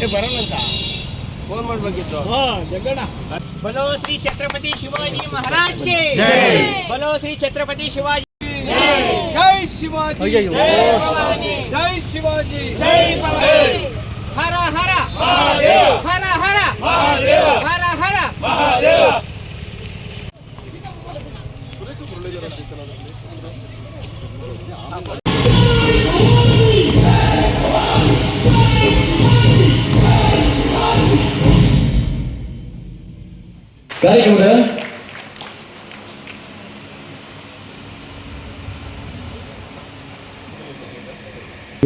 ಏ ಬರೋಣಂತ ಫೋನ್ ಮಾಡ್ಬೇಕಿತ್ತು ಜಗ್ಗಣ ಬಲೋ ಶ್ರೀ ಛತ್ರಪತಿ ಶಿವಾಜಿ ಮಹಾರಾಜ್ ಗೆ ಬಲೋ ಶ್ರೀ ಛತ್ರಪತಿ ಶಿವಾಜಿ ಜೈ ಶಿವಾಜಿ ಜೈ ಶಿವಾಜಿ ಜೈ ಹರ ಹರ ಹರ ಹರ ಹರ ಹರ ಕಾರ್ಯಕ್ರಮದ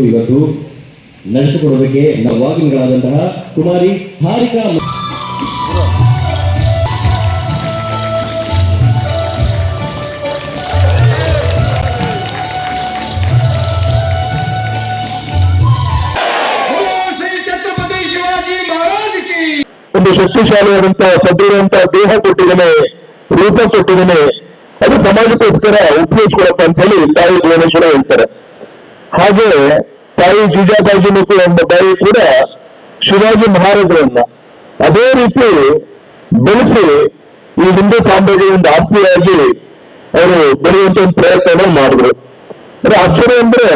ಇವತ್ತು ನಡೆಸಿಕೊಡೋದಕ್ಕೆ ನಮ್ಮ ವಾಗ್ಮಿಗಳಾದಂತಹ ಕುಮಾರಿ ಹಾರಿಕಾ ಒಂದು ಶಕ್ತಿಶಾಲಿಯಾದಂತಹ ಸದೃಢಂತ ದೇಹ ಕೊಟ್ಟಿದ್ದಾನೆ, ರೂಪ ಕೊಟ್ಟಿದ್ದಾನೆ. ಅದು ಸಮಾಜಕ್ಕೋಸ್ಕರ ಉಪಯೋಗಿಸ್ಕೊಳಪ್ಪ ಅಂತ ಹೇಳಿ ತಾಯಿ ಭುವನೇಶ್ವರ ಹೇಳ್ತಾರೆ. ಹಾಗೆ ತಾಯಿ ಜೀಜಾಬಾಜಿನೂ ಕೂಡ ಎಂಬ ತಾಯಿ ಕೂಡ ಶಿವಾಜಿ ಮಹಾರಾಜರನ್ನ ಅದೇ ರೀತಿ ಬೆಳೆಸಿ ಈ ಹಿಂದೂ ಸಾಮ್ರಾಜ್ಯದಿಂದ ಆಸ್ತಿಯಾಗಿ ಅವರು ಬೆಳೆಯುವಂತ ಒಂದು ಪ್ರಯತ್ನವನ್ನು ಮಾಡಿದ್ರು. ಅಂದ್ರೆ ಆಶ್ಚರ್ಯ ಅಂದ್ರೆ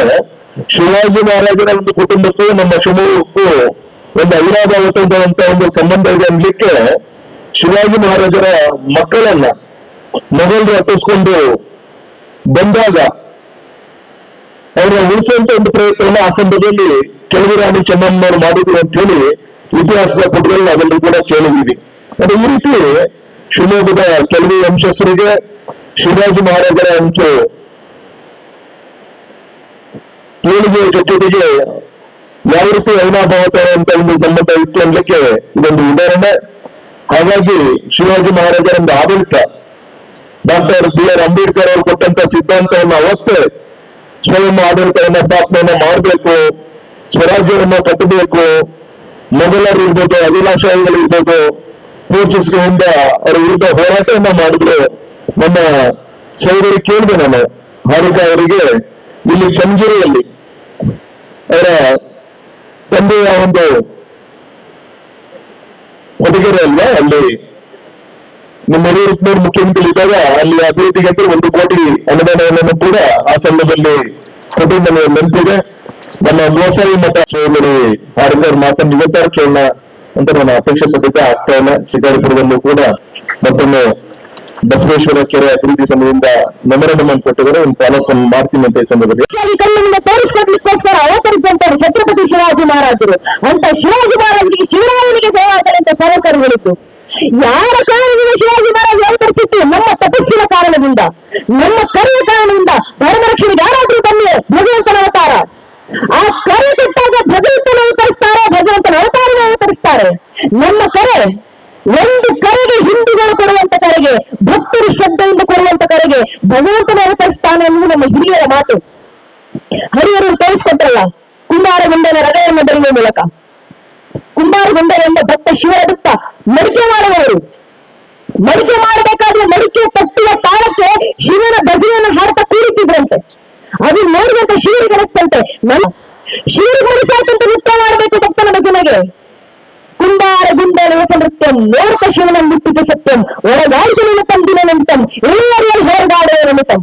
ಶಿವಾಜಿ ಮಹಾರಾಜರ ಒಂದು ಕುಟುಂಬಕ್ಕೂ, ನಮ್ಮ ಶಿವಮೊಗ್ಗಕ್ಕೂ ಒಂದು ಅಂತ ಒಂದು ಸಂಬಂಧ ಇದೆ ಅನ್ಲಿಕ್ಕೆ ಶಿವಾಜಿ ಮಹಾರಾಜರ ಮಕ್ಕಳನ್ನ ಮೊಘಲರು ಹತ್ತಿಸ್ಕೊಂಡು ಬಂದಾಗ ಅವ್ರನ್ನ ಉಳಿಸುವಂತ ಒಂದು ಪ್ರಯತ್ನ ಆ ಸಂದರ್ಭದಲ್ಲಿ ಕೆಲವು ರಾಣಿ ಚೆನ್ನಮ್ಮನವರು ಮಾಡಿದ್ರು ಅಂತ ಹೇಳಿ ಇತಿಹಾಸದ ಪುಟದಲ್ಲಿ ನಾವೆಲ್ಲರೂ ಕೂಡ ಕೇಳಿದೀವಿ ಅದು ಈ ರೀತಿ ಶಿವಮೊಗ್ಗದ ಕೆಲವು ವಂಶಸ್ಥರಿಗೆ ಶಿವಾಜಿ ಮಹಾರಾಜರ ಅಂತೂ ಏಳಿಗೆ ಜೊತೆಗೆ ಯಾವ ರೀತಿ ಅವಿನಾಭಾವತ ಅಂತ ಒಂದು ಸಂಬಂಧ ಇತ್ತು ಅನ್ಲಿಕ್ಕೆ ಇದೊಂದು ಉದಾಹರಣೆ. ಹಾಗಾಗಿ ಶಿವಾಜಿ ಮಹಾರಾಜರ ಒಂದು ಆಡಳಿತ. ಡಾಕ್ಟರ್ ಬಿ ಆರ್ ಅಂಬೇಡ್ಕರ್ ಅವರು ಕೊಟ್ಟಂತ ಸಿದ್ಧಾಂತವನ್ನು ಅವತ್ತೇ ಸ್ವಯಂ ಆಡಳಿತವನ್ನ ಸ್ಥಾಪನೆಯನ್ನ ಮಾಡಬೇಕು, ಸ್ವರಾಜ್ಯವನ್ನ ಕಟ್ಟಬೇಕು ಮೊಘಲರು ಇರ್ಬೋದು ಅಭಿಲಾಷಾಯಿಗಳು ಇರ್ಬೋದು ಪೋರ್ಚುಗೀಸ್ಗಳಿಂದ ಅವರ ವಿರುದ್ಧ ಹೋರಾಟವನ್ನ ಮಾಡಿದ್ರು ನಮ್ಮ ಸಹೋದರಿ ಕೇಳಿದೆ ನಾನು. ಹಾಗಾಗಿ ಅವರಿಗೆ ಇಲ್ಲಿ ಚನ್ನಗಿರಿಯಲ್ಲಿ ಅವರ ತಂದೆಯ ಒಂದು ಅಲ್ವಾ ಅಲ್ಲಿ ನಿಮ್ಮ ಯಡಿಯೂರಪ್ಪನವರು ಮುಖ್ಯಮಂತ್ರಿ ಇದ್ದಾಗ ಅಲ್ಲಿ ಅಭಿವೃದ್ಧಿಗೆ ಒಂದು ಕೋಟಿ ಅನುದಾನವನ್ನು ಕೂಡ ಆ ಸಂದರ್ಭದಲ್ಲಿ ಕೊಟ್ಟಿದ್ದ ನನಗೆ ನೆನಪಿದೆ. ನಮ್ಮ ಗೋಸಾಯಿ ಮಠ ಸೋದರಿ ಹಾರಿಕರ್ ಮಾತನ್ನು ಇವತ್ತಾರು ಕೇಳೋಣ ಅಂತ ನಾನು ಅಪೇಕ್ಷೆ ಪಟ್ಟಿದ್ದೆ ಆಗ್ತಾ ಇಲ್ಲ ಶಿಕಾರಿಪುರದಲ್ಲೂ ಕೂಡ ಮತ್ತೊಮ್ಮೆ ಬಸವೇಶ್ವರ ಕೆರೆ ಅಭಿವೃದ್ಧಿ ಸಮಿತಿಯಿಂದ ಮೆಮೊರಂಡಮ್ ಅನ್ನು ಕೊಟ್ಟಿದ್ದಾರೆ. ಒಂದು ಫಾಲೋಅಪ್ ಮಾಡ್ತೀನಿ ಅಂತ ಛತ್ರಪತಿ ಶಿವಾಜಿ ಮಹಾರಾಜರು, ಅಂತ ಶಿವಾಜಿ ಮಹಾರಾಜರಿಗೆ ಶಿವರಾಯನಿಗೆ ಸೇವಾದರಂತ ಸಹಕಾರಿಗಳಿತ್ತು ಯಾರ ಕಾರಣದಿಂದ ಶಿವಾಜಿ ಮಹಾರಾಜ್ ಅವತರಿಸಿತ್ತು ನಮ್ಮ ತಪಸ್ಸಿನ ಕಾರಣದಿಂದ, ನಮ್ಮ ಕರೆಯ ಕಾರಣದಿಂದ, ಧರ್ಮ ರಕ್ಷಣೆಗೆ ಯಾರಾದ್ರೂ ಬನ್ನಿ ಭಗವಂತನ ಅವತಾರ. ಆ ಕರೆ ಕೆಟ್ಟಾಗ ಭಗವಂತನ ಅವತರಿಸ್ತಾರೆ ಭಗವಂತನ ಅವತಾರನ ಅವತರಿಸ್ತಾರೆ. ನಮ್ಮ ಕರೆ, ಒಂದು ಕೊಡುವಂತ ಕರೆಗೆ, ಭಕ್ತರು ಶ್ರದ್ಧೆಯಿಂದ ಕೊಡುವಂತ ಕರೆಗೆ ಭಗವಂತನ ಅನುಸರಿಸ್ತಾನೆ ಅನ್ನುವುದು ನಮ್ಮ ಹಿರಿಯರ ಮಾತು. ಹರಿಯರು ತೋರಿಸ್ಕೊಟ್ರಲ್ಲ ಕುಂಬಾರಗುಂಡನ ಹೃದಯವನ್ನು ಬರೆಯುವ ಮೂಲಕ. ಕುಂಬಾರ ಕುಂಬಾರಗುಂಡ ಎಂಬ ಭಕ್ತ ಶಿವರ ಭಕ್ತ ಮಡಿಕೆ ಮಾಡುವವರು. ಮಡಿಕೆ ಮಾಡಬೇಕಾದ್ರೆ ಮಡಿಕೆ ಕಟ್ಟುವ ಕಾಲಕ್ಕೆ ಶಿವನ ಭಜನೆಯನ್ನು ಹಾಡ್ತಾ ಕೂರುತ್ತಿದ್ರಂತೆ ಅದು ನೋಡಿದಂತೆ ಶಿವರಿಗೆ ಅನಿಸ್ತಂತೆ. ನಮ್ಮ ಶಿವರಿಗೆ ಮನಸ್ಸಾಯ್ತಂತೆ ನೃತ್ಯ ಮಾಡಬೇಕು ಭಕ್ತನ ಭಜನೆಗೆ ಕುಂಬಾರ ಗುಂಡನ ಹೊಸ ನೃತ್ಯಂ ನೋಡ್ತ ಶಿವನ ಮುಟ್ಟಿಗೆ ಸತ್ಯಂ. ಒಳಗಾಯ್ತು ನನ್ನ ತಂದಿನ ನಂತಂ ಇಳುವರಿಯಲ್ಲಿ ಹೊರಗಾಡುವ ನಂತಂ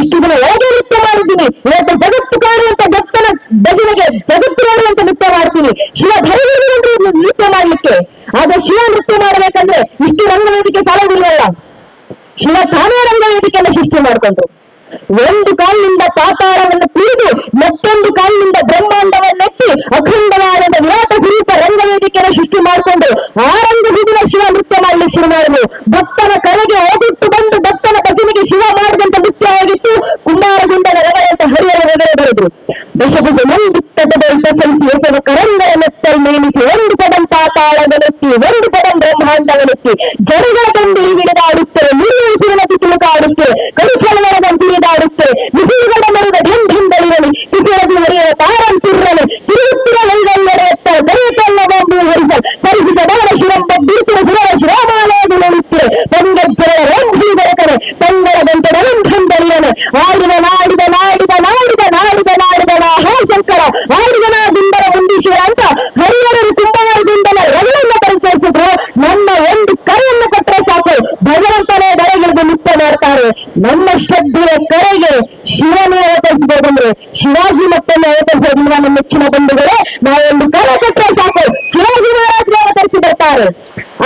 ಇಷ್ಟು ದಿನ ಹೇಗೆ ನೃತ್ಯ ಮಾಡಿದ್ದೀನಿ? ಇವತ್ತು ಜಗತ್ತು ಕಾಣುವಂತ ಭಕ್ತನ ಭಜನೆಗೆ ಜಗತ್ತು ನೋಡುವಂತ ನೃತ್ಯ ಮಾಡ್ತೀನಿ. ಶಿವ ಧರಿಸಿದ್ರೆ ನೃತ್ಯ ಮಾಡ್ಲಿಕ್ಕೆ. ಆದ್ರೆ ಶಿವ ನೃತ್ಯ ಮಾಡ್ಬೇಕಂದ್ರೆ ಇಷ್ಟು ರಂಗವೇದಿಕೆ ಸಾಲವಿಲ್ಲ ಶಿವ ತಾನೇ ರಂಗವೇದಿಕೆಯನ್ನು ಸೃಷ್ಟಿ ಮಾಡ್ಕೊಂಡ್ರು. ಒಂದು ಕಾಲಿನಿಂದ ಪಾತಾಳವನ್ನು ತಿಳಿದು ಮತ್ತೊಂದು ಕಾಲಿನಿಂದ ಬ್ರಹ್ಮಾಂಡವನ್ನೆತ್ತಿ ಅಖಂಡವಾದ ವಿರಾಟ ಸ್ವರೂಪ ರಂಗವೇದಿಕೆಯನ್ನು ಸೃಷ್ಟಿ ಮಾಡಿಕೊಂಡು ಆ ರಂಗಭೂಮಿನ ಶಿವ ನೃತ್ಯ ಮಾಡ್ಲಿಕ್ಕೆ ಶುರು ಭಕ್ತನ ಕರೆಗೆ ಓದಿಟ್ಟು ಬಂದು ಭಕ್ತನ ಕಜಿನಿಗೆ ಶಿವ ಮಾಡಿದಂತ ನೃತ್ಯ ಆಗಿತ್ತು. ಕುಂಬಾರಗುಂಡನ ರಗಳೆಂತ ಹರಿಯರ ರಗಳೆ ಬರೆದ್ರು. ದಶಭುಜ ಮಂಡಿತ್ತದಲ್ಲಿ ಪ್ರಶಂಸಿ ಹೆಸರು ಕರಂಗಳ ಮೆತ್ತಲ್ ನೇಮಿಸಿ ಒಂದು ಪದಂ ಪಾತಾಳವನೆತ್ತಿ ಒಂದು ಪದಂ ಬ್ರಹ್ಮಾಂಡವನೆತ್ತಿ ಜಡಗಳ ನಮ್ಮ ಶ್ರದ್ಧೆಯ ಕರೆಗೆ ಶಿವನೇ ಅವತರಿಸಬಹುದಂದ್ರೆ ಶಿವಾಜಿ ಮತ್ತೊಮ್ಮೆ ಅವತರಿಸೋದ್ರಿಂದ ನಮ್ಮ ಮೆಚ್ಚಿನ ಬಂಧುಗಳೇ, ನಾವೊಂದು ಕರೆ ಕಟ್ಟರೆ ಸಾಕು. ಶಿವಾಜಿ ಮಹಾರಾಜರು ಅವತರಿಸಿ ಬರ್ತಾರೆ.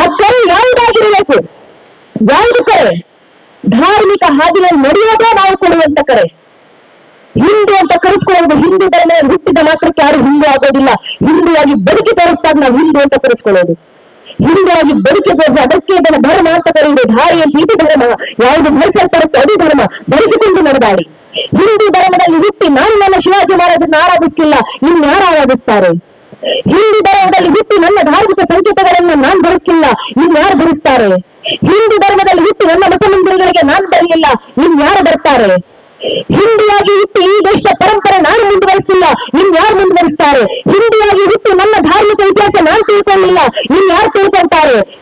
ಆ ಕರೆ ಯಾವುದಾಗಿರಬೇಕು? ಯಾವುದು ಕರೆ? ಧಾರ್ಮಿಕ ಹಾದಿನಲ್ಲಿ ನಡೆಯೋದೇ ನಾವು ಕೊಡುವಂತ ಕರೆ. ಹಿಂದೂ ಅಂತ ಕರೆಸ್ಕೊಳ್ಳೋದು ಹಿಂದೂ ಧರ್ಮ ಹುಟ್ಟಿದ ಮಾತ್ರಕ್ಕೆ ಯಾರು ಹಿಂದೂ ಆಗೋದಿಲ್ಲ. ಹಿಂದೂವಾಗಿ ಬದುಕಿ ತೋರಿಸಿದಾಗ ನಾವು ಹಿಂದೂ ಅಂತ ಕರೆಸ್ಕೊಳ್ಳೋದು ಹಿಂದೂವಾಗಿ ಬದುಕಿ ತೋರಿಸಿ ಅದಕ್ಕೆ ಇದನ್ನು ಧರ್ಮ ಅಂತ ಕರೆಯುವುದು. ಧಾರಿಯಲ್ಲಿ ಇದು ಧರ್ಮ. ಯಾವುದು ಭರಿಸಲ್ಪಡುತ್ತೆ ಅದು ಧರ್ಮ. ಬಳಸಿಕೊಂಡು ನಡೆದಾಡಿ ಹಿಂದೂ ಧರ್ಮದಲ್ಲಿ ಹುಟ್ಟಿ ನಾನು ನನ್ನ ಶಿವಾಜಿ ಮಹಾರಾಜನ್ನು ಆರಾಧಿಸಲಿಲ್ಲ ಇನ್ನು ಯಾರು ಆರಾಧಿಸ್ತಾರೆ? ಹಿಂದೂ ಧರ್ಮದಲ್ಲಿ ಹುಟ್ಟಿ ನನ್ನ ಧಾರ್ಮಿಕ ಸಂಕೇತಗಳನ್ನು ನಾನು ಬಳಸಲಿಲ್ಲ ಇನ್ನು ಯಾರು ಧರಿಸ್ತಾರೆ ಹಿಂದೂ ಧರ್ಮದಲ್ಲಿ ಹುಟ್ಟಿ ನನ್ನ ಮುಖಮಂತ್ರಿಗಳಿಗೆ ನಾನು ಬರಲಿಲ್ಲ ಇನ್ಯಾರು ಬರ್ತಾರೆ? ಹಿಂದಿಯಾಗಿ ಹುಟ್ಟಿ ಈ ದೇಶದ ಪರಂಪರೆ ನಾನು ಮುಂದುವರಿಸಿಲ್ಲ ಇನ್ಯಾರು ಮುಂದುವರಿಸ್ತಾರೆ? ಹಿಂದಿಯಾಗಿ ಹುಟ್ಟಿ ನನ್ನ ಧಾರ್ಮಿಕ ಇತಿಹಾಸ ನಾನು ತಿಳ್ಕೊಳ್ಳಿಲ್ಲ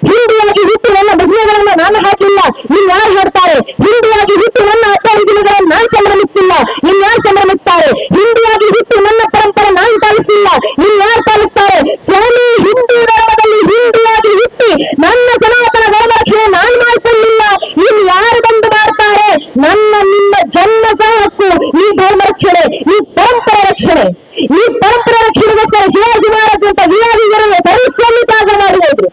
ಹಿಂದಿಯಾಗಿ ಹುಟ್ಟಿ ನನ್ನ ಭಜನೆಗಳನ್ನ ನಾನು ಹಾಕಲಿಲ್ಲ ಇನ್ಯಾರು ಹಾಡ್ತಾರೆ? ಹಿಂದಿಯಾಗಿ ಹುಟ್ಟಿ ನನ್ನ ಹತ್ತಾರು ದಿನಗಳನ್ನು ನಾನು ಸಂಭ್ರಮಿಸ್ತಿಲ್ಲ ಇನ್ಯಾರು ಸಂಭ್ರಮಿಸ್ತಾರೆ ಹಿಂದಿಯಾಗಿ ಹುಟ್ಟಿ ನನ್ನ ಪರಂಪರೆ ನಾನು ಪಾಲಿಸಿಲ್ಲ ಇನ್ಯಾರು ಪಾಲಿಸ್ತಾರೆ ಸ್ವಾಮಿ ಹಿಂದೂ ಧರ್ಮದಲ್ಲಿ ಹಿಂದಿಯಾಗಿ ಹುಟ್ಟಿ ನನ್ನ ಸನಾತನ ಧರ್ಮ ರಕ್ಷಣೆ ನಾನು ಮಾಡ್ಕೊಳ್ಳಿಲ್ಲ ಇನ್ ಯಾರು ಬಂದು ಮಾಡ್ತಾರೆ ನನ್ನ ನಿಮ್ಮ ಜನ್ಮ ಸಹ ಹಕ್ಕು ಈ ಧರ್ಮ ರಕ್ಷಣೆ ಈ ಪರಂಪರೆ ರಕ್ಷಣೆ ಈ ಪರಂಪರೆ ರಕ್ಷಣೆಗೋಸ್ಕರ ಶಿವಾಜಿ ಮಹಾರಾಜ್ ಅಂತ ವೀರಾದಿಗರನ್ನು ಸರ್ವಸ್ವಲ್ಲಿ ತ್ಯಾಗ ಮಾಡಿ ಹೋದ್ರು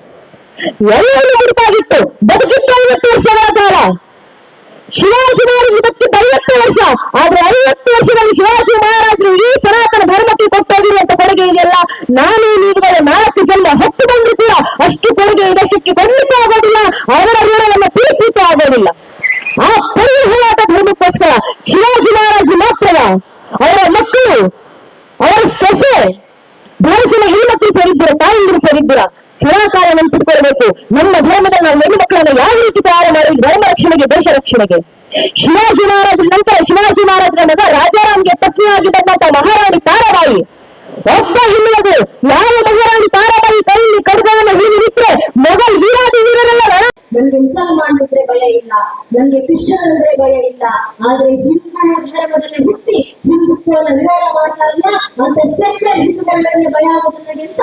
ಎಲ್ಲವೂ ಮುಡಿಪಾಗಿತ್ತು ಬದುಕಿತ್ತು ಐವತ್ತು ವರ್ಷಗಳ ಕಾಲ. ಶಿವಾಜಿ ಮಹಾರಾಜರು ಬದುಕಿದ್ದ ಐವತ್ತು ವರ್ಷ. ಆದ್ರೆ ಐವತ್ತು ವರ್ಷದಲ್ಲಿ ಶಿವಾಜಿ ಮಹಾರಾಜರು ಈ ಸನಾತನ ಧರ್ಮಕ್ಕೆ ಕೊಟ್ಟೋಗಿರುವಂತ ಕೊಡುಗೆ ಇದೆಲ್ಲ ನಾನು ನೀವುಗಳ ನಾಲ್ಕು ಜನ್ಮ ಹತ್ತು ಬಂದ್ರು ಕೂಡ ಅಷ್ಟು ಕೊಡುಗೆ ದೇಶಕ್ಕೆ ಖಂಡಿತ ಆಗೋದಿಲ್ಲ. ಅವರ ತಾಯಂದಿರು ಸೇರಿದ್ದೀರ ಸದಾಕಾಲ ನೆನಪಿಟ್ಕೊಳ್ಬೇಕು ನಮ್ಮ ಧರ್ಮದ ನಾವು ಹೆಣ್ಣು ಮಕ್ಕಳನ್ನ ಯಾವ ರೀತಿ ತಯಾರು ಮಾಡಿ ಧರ್ಮ ರಕ್ಷಣೆಗೆ, ದೇಶ ರಕ್ಷಣೆಗೆ. ಶಿವಾಜಿ ಮಹಾರಾಜ ನಂತರ ಶಿವಾಜಿ ಮಹಾರಾಜರ ಮಗ ರಾಜಾರಾಮ್ಗೆ ಪತ್ನಿಯಾಗಿದ್ದಂತ ಮಹಾರಾಣಿ ತಾರಾಬಾಯಿ. ಒಬ್ಬ ಹೆಣ್ಣುಮಗು, ಯಾವ ಮಹಾರಾಣಿ ತಾರಾಬಾಯಿ ಕೈಯಲ್ಲಿ ಕಡಗವನ್ನು ಹಿಡಿದಿಟ್ಟರೆ ಮಗ ವೀರಾದಿ ವೀರರೆಲ್ಲ ನನ್ಗೆ ಮುಸಲ್ಮಾನ್ ಅಂದ್ರೆ ಭಯ ಇಲ್ಲ. ನನ್ಗೆ ಕ್ರಿಶ್ಚಿಯನ್ ಅಂದ್ರೆ ಭಯ ಇಲ್ಲ. ಆದ್ರೆ ಹಿಂದೂ ಧರ್ಮದಲ್ಲಿ ಹುಟ್ಟಿ ಹಿಂದುತ್ವವನ್ನು ವಿರೋಧ ಮಾಡ್ತಾರಲ್ಲ ಅಂತ ಸೆಕ್ಯುಲರ್ ಹಿಂದೂಗಳಲ್ಲಿ ಭಯ ಆಗೋದಕ್ಕಿಂತ